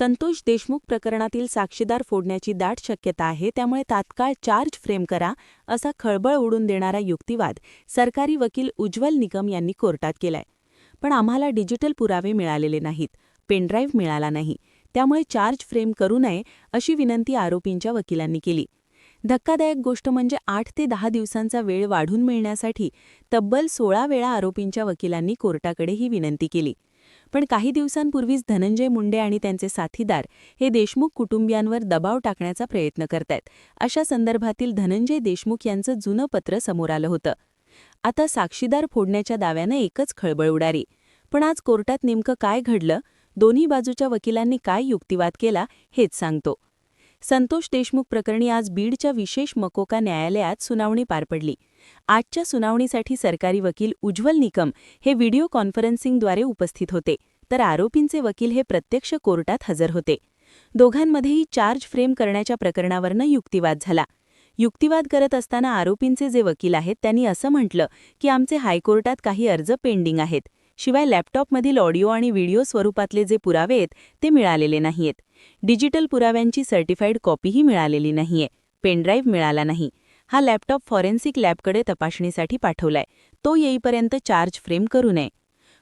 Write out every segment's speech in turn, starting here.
संतोष देशमुख प्रकरणातील साक्षीदार फोडण्याची दाट शक्यता आहे त्यामुळे तात्काळ चार्ज फ्रेम करा असा खळबळ उडून देणारा युक्तिवाद सरकारी वकील उज्ज्वल निकम यांनी कोर्टात केलाय. पण आम्हाला डिजिटल पुरावे मिळालेले नाहीत पेनड्राईव्ह मिळाला नाही त्यामुळे चार्ज फ्रेम करू नये अशी विनंती आरोपींच्या वकिलांनी केली. धक्कादायक गोष्ट म्हणजे आठ ते दहा दिवसांचा वेळ वाढून मिळण्यासाठी तब्बल सोळा वेळा आरोपींच्या वकिलांनी कोर्टाकडे ही विनंती केली. पण काही दिवसांपूर्वीच धनंजय मुंडे आणि त्यांचे साथीदार हे देशमुख कुटुंबियांवर दबाव टाकण्याचा प्रयत्न करतायत. अशा संदर्भातील धनंजय देशमुख यांचं जुनं पत्र समोर आलं होतं. आता साक्षीदार फोडण्याच्या दाव्यानं एकच खळबळ उडारी पण आज कोर्टात नेमकं काय घडलं? दोन्ही बाजूच्या वकिलांनी काय युक्तिवाद केला? हेच सांगतो. संतोष देशमुख प्रकरणी आज बीडच्या विशेष मकोका न्यायालयात सुनावणी पार पडली. आजच्या सुनावणीसाठी सरकारी वकील उज्ज्वल निकम हे व्हिडिओ कॉन्फरन्सिंगद्वारे उपस्थित होते तर आरोपींचे वकील हे प्रत्यक्ष कोर्टात हजर होते. दोघांमध्येही चार्ज फ्रेम करण्याच्या प्रकरणावरनं युक्तिवाद झाला. युक्तिवाद करत असताना आरोपींचे जे वकील आहेत त्यांनी असं म्हटलं की आमचे हायकोर्टात काही अर्ज पेंडिंग आहेत. शिवाय लॅपटॉपमधील ऑडिओ आणि व्हिडिओ स्वरूपातले जे पुरावे आहेत ते मिळालेले नाहीयेत. डिजिटल पुराव्यांची सर्टिफाईड कॉपीही मिळालेली नाहीये. पेनड्राईव्ह मिळाला नाही. हा लॅपटॉप फॉरेन्सिक लॅबकडे तपासणीसाठी पाठवलाय. तो येईपर्यंत चार्ज फ्रेम करू नये.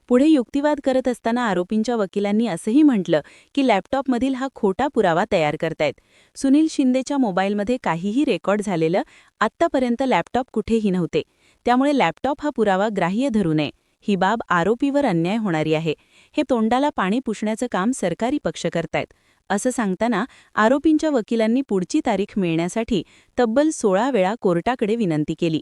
पुढे युक्तिवाद करत असताना आरोपींच्या वकिलांनी असंही म्हटलं की लॅपटॉपमधील हा खोटा पुरावा तयार करतायत. सुनील शिंदेच्या मोबाईलमध्ये काहीही रेकॉर्ड झालेलं आत्तापर्यंत लॅपटॉप कुठेही नव्हते. त्यामुळे लॅपटॉप हा पुरावा ग्राह्य धरू नये. ही बाब आरोपीवर अन्याय होणारी आहे. हे तोंडाला पाणी पुसण्याचं काम सरकारी पक्ष करतायत. असं सांगताना आरोपींच्या वकिलांनी पुढची तारीख मिळण्यासाठी तब्बल सोळा वेळा कोर्टाकडे विनंती केली.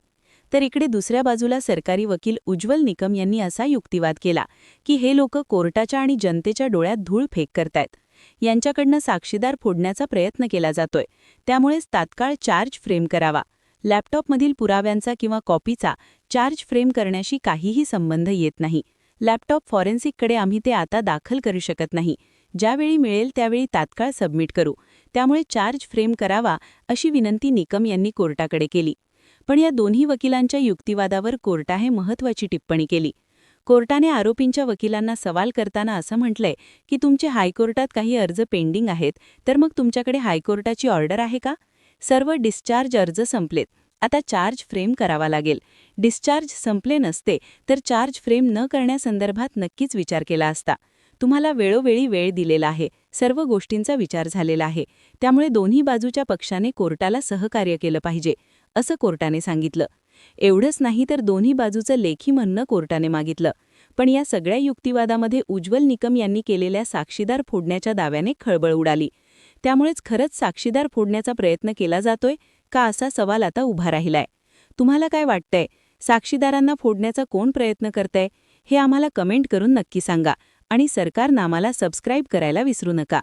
तर इकडे दुसऱ्या बाजूला सरकारी वकील उज्ज्वल निकम यांनी असा युक्तिवाद केला की हे लोक कोर्टाच्या आणि जनतेच्या डोळ्यात धूळ फेक करतायत. यांच्याकडनं साक्षीदार फोडण्याचा प्रयत्न केला जातोय. त्यामुळेच तात्काळ चार्ज फ्रेम करावा. लॅपटॉपमधील पुराव्यांचा किंवा कॉपीचा चार्ज फ्रेम करण्याशी काहीही संबंध येत नाही. लॅपटॉप फॉरेन्सिककडे आम्ही ते आता दाखल करू शकत नाही. ज्यावेळी मिळेल त्यावेळी तात्काळ सबमिट करू. त्यामुळे चार्ज फ्रेम करावा अशी विनंती निकम यांनी कोर्टाकडे केली. पण या दोन्ही वकिलांच्या युक्तिवादावर कोर्टाने महत्वाची टिप्पणी केली. कोर्टाने आरोपींच्या वकिलांना सवाल करताना असं म्हटलंय की तुमचे हायकोर्टात काही अर्ज पेंडिंग आहेत तर मग तुमच्याकडे हायकोर्टाची ऑर्डर आहे का? सर्व डिस्चार्ज अर्ज संपलेत. आता चार्ज फ्रेम करावा लागेल. डिस्चार्ज संपले नसते तर चार्ज फ्रेम न करण्यासंदर्भात नक्कीच विचार केला असता. तुम्हाला वेळोवेळी वेळ दिलेला आहे. सर्व गोष्टींचा विचार झालेला आहे. त्यामुळे दोन्ही बाजूच्या पक्षाने कोर्टाला सहकार्य केलं पाहिजे असं कोर्टाने सांगितलं. एवढंच नाही तर दोन्ही बाजूचं लेखी म्हणणं कोर्टाने मागितलं. पण या सगळ्या युक्तिवादामध्ये उज्ज्वल निकम यांनी केलेल्या साक्षीदार फोडण्याच्या दाव्याने खळबळ उडाली. त्यामुळेच खरंच साक्षीदार फोडण्याचा प्रयत्न केला जातोय का असा सवाल आता उभा राहिलाय. तुम्हाला काय वाटतंय? साक्षीदारांना फोडण्याचा कोण प्रयत्न करतंय? हे आम्हाला कमेंट करून नक्की सांगा आणि सरकारनं आम्हाला सबस्क्राईब करायला विसरू नका.